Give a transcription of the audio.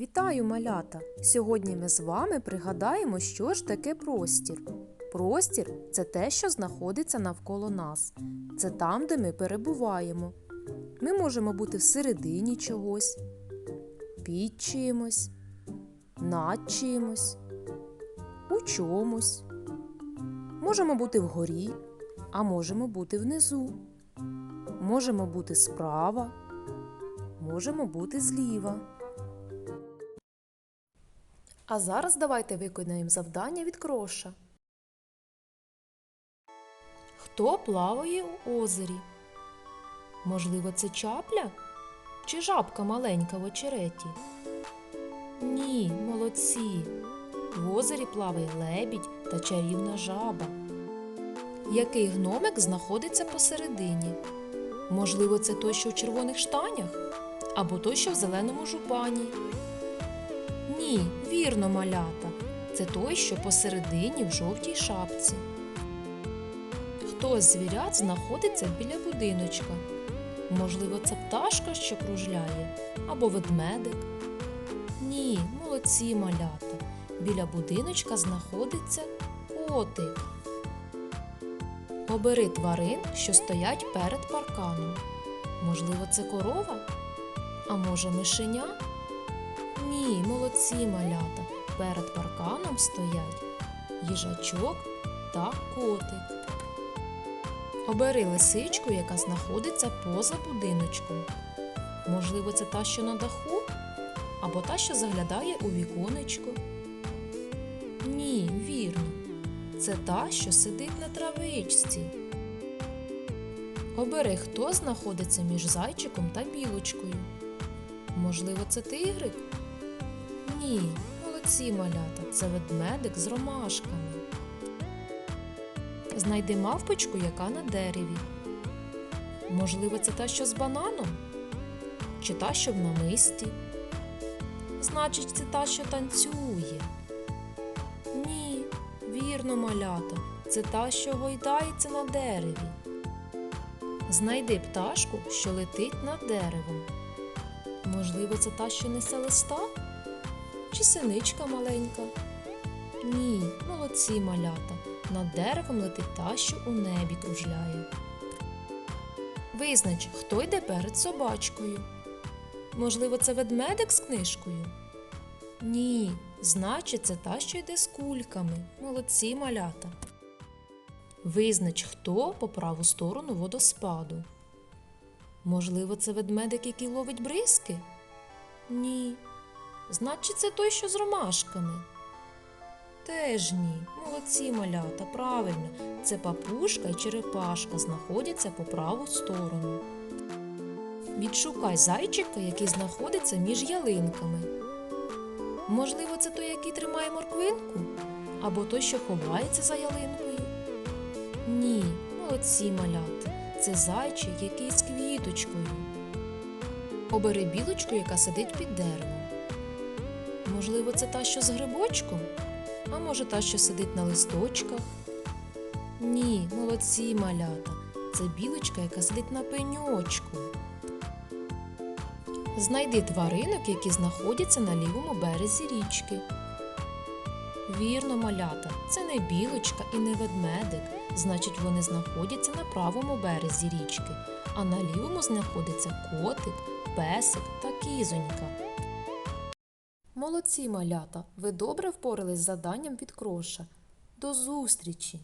Вітаю, малята! Сьогодні ми з вами пригадаємо, що ж таке простір. Простір це те, що знаходиться навколо нас. Це там, де ми перебуваємо. Ми можемо бути всередині чогось, під чимось, над чимось, у чомусь. Можемо бути вгорі, а можемо бути внизу. Можемо бути справа, можемо бути зліва. А зараз давайте виконаємо завдання від кроша. Хто плаває у озері? Можливо, це чапля? Чи жабка маленька в очереті? Ні, молодці. В озері плаває лебідь та чарівна жаба. Який гномик знаходиться посередині? Можливо, це той, що в червоних штанях? Або той, що в зеленому жупані? Ні, вірно, малята. Це той, що посередині в жовтій шапці. Хто з звірят знаходиться біля будиночка? Можливо, це пташка, що кружляє, або ведмедик? Ні, молодці малята. Біля будиночка знаходиться котик. Обери тварин, що стоять перед парканом. Можливо, це корова? А може, мишеня? Ні, молодці малята. Перед парканом стоять їжачок та котик. Обери лисичку, яка знаходиться поза будиночком. Можливо, це та, що на даху, або та, що заглядає у віконечко. Ні, вірно. Це та, що сидить на травичці. Обери, хто знаходиться між зайчиком та білочкою. Можливо, це тигрик? Ні, молодці малята, це ведмедик з ромашками. Знайди мавпочку, яка на дереві. Можливо, це та, що з бананом? Чи та, що в намисті? Значить, це та, що танцює. Ні, вірно, малята, це та, що гойдається на дереві. Знайди пташку, що летить над деревом. Можливо, це та, що несе листа? Чи синичка маленька? Ні, молодці малята. Над деревом летить та, що у небі кружляє. Визнач, хто йде перед собачкою. Можливо, це ведмедик з книжкою? Ні, значить, це та, що йде з кульками. Молодці малята. Визнач, хто по праву сторону водоспаду. Можливо, це ведмедик, який ловить бризки? Ні. Значить, це той, що з ромашками. Теж ні. Молодці малята, правильно. Це папушка і черепашка знаходяться по праву сторону. Відшукай зайчика, який знаходиться між ялинками. Можливо, це той, який тримає морквинку, або той, що ховається за ялинкою. Ні, молодці малята. Це зайчик, який з квіточкою. Обери білочку, яка сидить під деревом. Можливо, це та, що з грибочком, а може та, що сидить на листочках. Ні, молодці малята. Це білочка, яка сидить на пеньочку. Знайди тваринок, які знаходяться на лівому березі річки. Вірно, малята, це не білочка і не ведмедик. Значить, вони знаходяться на правому березі річки, а на лівому знаходиться котик, песик та кізонька. Молодці малята! Ви добре впорались з заданням від кроша. До зустрічі!